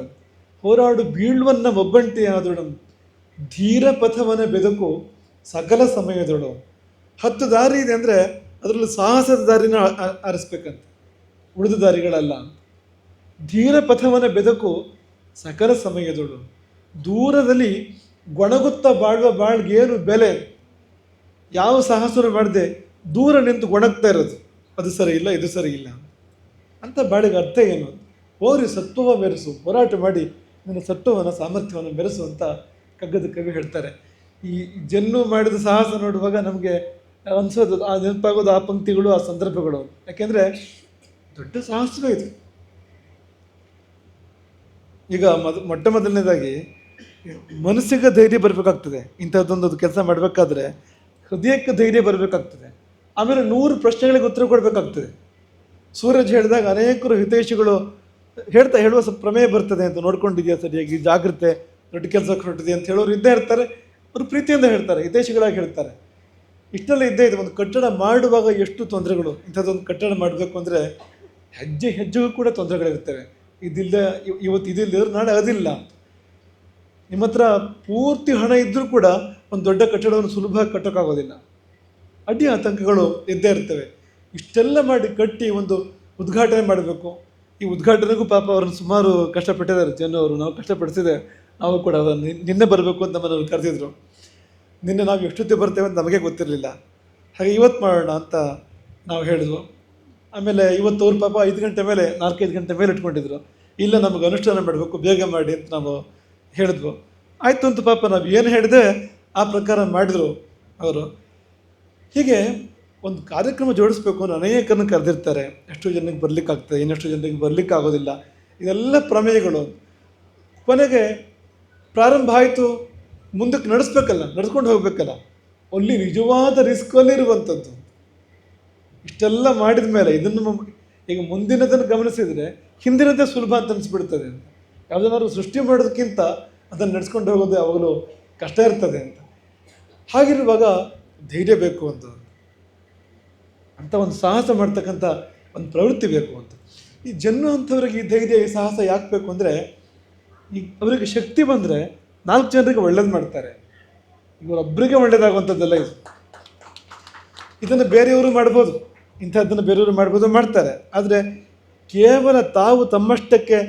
ಹೋರಾಡು ಬೀಳುವನ್ನ ಒಬ್ಬಂಟಿಯಾದಳು ಧೀರ ಪಥವನ ಬೆದಕು ಸಕಲ ಸಮಯದಳು ಹತ್ತು ದಾರಿ ಇದೆ ಅಂದರೆ ಅದರಲ್ಲಿ ಸಾಹಸದ ದಾರಿನ ಆರಿಸ್ಬೇಕಂತ. ಉಳಿದ ದಾರಿಗಳಲ್ಲ. ಧೀರ ಪಥವನ ಬೆದಕು ಸಕಲ ಸಮಯದಳು ದೂರದಲ್ಲಿ ಗೊಣಗುತ್ತಾ ಬಾಳುವ ಬಾಳ್ಗೇನು ಬೆಲೆ? ಯಾವ ಸಾಹಸನೂ ಮಾಡದೆ ದೂರ ನಿಂತು ಗೊಣಗ್ತಾ ಇರೋದು. ಅದು ಸರಿ ಇಲ್ಲ, ಇದು ಸರಿ ಇಲ್ಲ. ಅಂತ ಬಾಳಿಗೆ ಅರ್ಥ ಏನು? ಹೋರಿ ಸತ್ವ ಮೆರೆಸು ಹೋರಾಟ ಮಾಡಿ ನಿನ್ನ ಸತ್ವವನ್ನು ಸಾಮರ್ಥ್ಯವನ್ನು ಮೆರೆಸು ಅಂತ ಕಗ್ಗದ ಕವಿ ಹೇಳ್ತಾರೆ. ಈ ಜನ್ನು ಮಾಡಿದ ಸಾಹಸ ನೋಡುವಾಗ ನಮಗೆ ಅನ್ಸೋದು, ಆ ನೆನಪಾಗೋದು, ಆ ಪಂಕ್ತಿಗಳು, ಆ ಸಂದರ್ಭಗಳು. ಯಾಕೆಂದರೆ ದೊಡ್ಡ ಸಾಹಸವೇ ಇದು. ಈಗ ಮೊದ, ಮೊಟ್ಟ ಮೊದಲನೇದಾಗಿ ಮನಸ್ಸಿಗೆ ಧೈರ್ಯ ಬರಬೇಕಾಗ್ತದೆ. ಇಂಥದ್ದೊಂದು ಕೆಲಸ ಮಾಡಬೇಕಾದ್ರೆ ಹೃದಯಕ್ಕೆ ಧೈರ್ಯ ಬರಬೇಕಾಗ್ತದೆ. ಆಮೇಲೆ ನೂರು ಪ್ರಶ್ನೆಗಳಿಗೆ ಉತ್ತರ ಕೊಡಬೇಕಾಗ್ತದೆ. ಸೂರಜ್ ಹೇಳಿದಾಗ ಅನೇಕರು ಹಿತೈಷಿಗಳು ಹೇಳ್ತಾ ಹೇಳುವ ಸ್ವಲ್ಪ ಪ್ರಮೇಯ ಬರ್ತದೆ ಅಂತ ನೋಡ್ಕೊಂಡಿದ್ಯಾ ಸರಿಯಾಗಿ ಜಾಗ್ರತೆ ದೊಡ್ಡ ಕೆಲಸಕ್ಕೆ ಹೊರಟಿದೆ ಅಂತ ಹೇಳೋರು ಇದ್ದೇ ಇರ್ತಾರೆ. ಅವರು ಪ್ರೀತಿಯಿಂದ ಹೇಳ್ತಾರೆ ಹಿತೇಶಿಗಳಾಗಿ ಹೇಳ್ತಾರೆ. ಇಷ್ಟೆಲ್ಲ ಇದ್ದೇ ಇದೆ, ಒಂದು ಕಟ್ಟಡ ಮಾಡುವಾಗ ಎಷ್ಟು ತೊಂದರೆಗಳು, ಇಂಥದ್ದೊಂದು ಕಟ್ಟಡ ಮಾಡಬೇಕು ಅಂದರೆ ಹೆಜ್ಜೆ ಹೆಜ್ಜೆಗೂ ಕೂಡ ತೊಂದರೆಗಳಿರ್ತವೆ ಇದಿಲ್ಲ ಇವ್- ಇವತ್ತು ಇದಿಲ್ಲದ್ರೆ ನಾಳೆ ಅದಿಲ್ಲ. ನಿಮ್ಮ ಹತ್ರ ಪೂರ್ತಿ ಹಣ ಇದ್ದರೂ ಕೂಡ ಒಂದು ದೊಡ್ಡ ಕಟ್ಟಡವನ್ನು ಸುಲಭವಾಗಿ ಕಟ್ಟೋಕ್ಕಾಗೋದಿಲ್ಲ. ಅಡ್ಡಿ ಆತಂಕಗಳು ಇದ್ದೇ ಇರ್ತವೆ. ಇಷ್ಟೆಲ್ಲ ಮಾಡಿ ಕಟ್ಟಿ ಒಂದು ಉದ್ಘಾಟನೆ ಮಾಡಬೇಕು. ಈ ಉದ್ಘಾಟನೆಗೂ ಪಾಪ ಅವ್ರನ್ನ ಸುಮಾರು ಕಷ್ಟಪಟ್ಟಿದ್ದಾರೆ ಜನ ಅವರು ನಾವು ಕಷ್ಟಪಡಿಸಿದೆ ನಾವು ಕೂಡ ಅದನ್ನು ನಿನ್- ನಿನ್ನೆ ಬರಬೇಕು ಅಂತ ನಮ್ಮನ್ನು ಕರೆದಿದ್ರು. ನಿನ್ನೆ ನಾವು ಎಷ್ಟೊತ್ತಿಗೆ ಬರ್ತೇವೆ ಅಂತ ನಮಗೆ ಗೊತ್ತಿರಲಿಲ್ಲ. ಹಾಗೆ ಇವತ್ತು ಮಾಡೋಣ ಅಂತ ನಾವು ಹೇಳಿದ್ವು. ಆಮೇಲೆ ಇವತ್ತು ಅವ್ರ ಪಾಪ ಐದು ಗಂಟೆ ಮೇಲೆ, ನಾಲ್ಕೈದು ಗಂಟೆ ಮೇಲೆ ಇಟ್ಕೊಂಡಿದ್ರು. ಇಲ್ಲ, ನಮಗೆ ಅನುಷ್ಠಾನ ಮಾಡಬೇಕು, ಬೇಗ ಮಾಡಿ ಅಂತ ನಾವು ಹೇಳಿದ್ವು. ಆಯಿತು ಅಂತ ಪಾಪ ನಾವು ಏನು ಹೇಳಿದೆ ಆ ಪ್ರಕಾರ ಮಾಡಿದರು ಅವರು. ಹೀಗೆ ಒಂದು ಕಾರ್ಯಕ್ರಮ ಜೋಡಿಸ್ಬೇಕು ಅಂದರೆ ಅನೇಕರನ್ನು ಕರೆದಿರ್ತಾರೆ. ಎಷ್ಟು ಜನಕ್ಕೆ ಬರ್ಲಿಕ್ಕಾಗ್ತದೆ, ಇನ್ನೆಷ್ಟು ಜನರಿಗೆ ಬರಲಿಕ್ಕೆ ಆಗೋದಿಲ್ಲ ಇದೆಲ್ಲ ಪ್ರಮೇಯಗಳು. ಕೊನೆಗೆ ಪ್ರಾರಂಭ ಆಯಿತು, ಮುಂದಕ್ಕೆ ನಡೆಸ್ಬೇಕಲ್ಲ, ನಡ್ಸ್ಕೊಂಡು ಹೋಗಬೇಕಲ್ಲ. ಅಲ್ಲಿ ನಿಜವಾದ ರಿಸ್ಕಲ್ಲಿರುವಂಥದ್ದು ಇಷ್ಟೆಲ್ಲ ಮಾಡಿದ ಮೇಲೆ ಇದನ್ನು ಈಗ ಮುಂದಿನದನ್ನು ಗಮನಿಸಿದರೆ ಹಿಂದಿನದೇ ಸುಲಭ ಅಂತ ಅನಿಸ್ಬಿಡ್ತದೆ ಅಂತ. ಸೃಷ್ಟಿ ಮಾಡೋದಕ್ಕಿಂತ ಅದನ್ನು ನಡೆಸ್ಕೊಂಡು ಹೋಗೋದು ಯಾವಾಗಲೂ ಕಷ್ಟ ಇರ್ತದೆ ಅಂತ. ಹಾಗಿರುವಾಗ ಧೈರ್ಯ ಬೇಕು ಅಂತ. ಅಂತ ಒಂದು ಸಾಹಸ ಮಾಡ್ತಕ್ಕಂಥ ಒಂದು ಪ್ರವೃತ್ತಿ ಬೇಕು ಅಂತ. ಈ ಜನ ಅಂಥವ್ರಿಗೆ ಈ ಧೈರ್ಯ ಈ ಸಾಹಸ ಯಾಕೆ ಬೇಕು ಅಂದರೆ, ಈ ಅವರಿಗೆ ಶಕ್ತಿ ಬಂದರೆ ನಾಲ್ಕು ಜನರಿಗೆ ಒಳ್ಳೇದು ಮಾಡ್ತಾರೆ. ಇವರೊಬ್ಬರಿಗೆ ಒಳ್ಳೇದಾಗುವಂಥದ್ದಲ್ಲ ಇದು. ಇದನ್ನು ಬೇರೆಯವರು ಮಾಡ್ಬೋದು. ಇಂಥದ್ದನ್ನು ಬೇರೆಯವರು ಮಾಡ್ಬೋದು ಮಾಡ್ತಾರೆ. ಆದರೆ ಕೇವಲ ತಾವು ತಮ್ಮಷ್ಟಕ್ಕೆ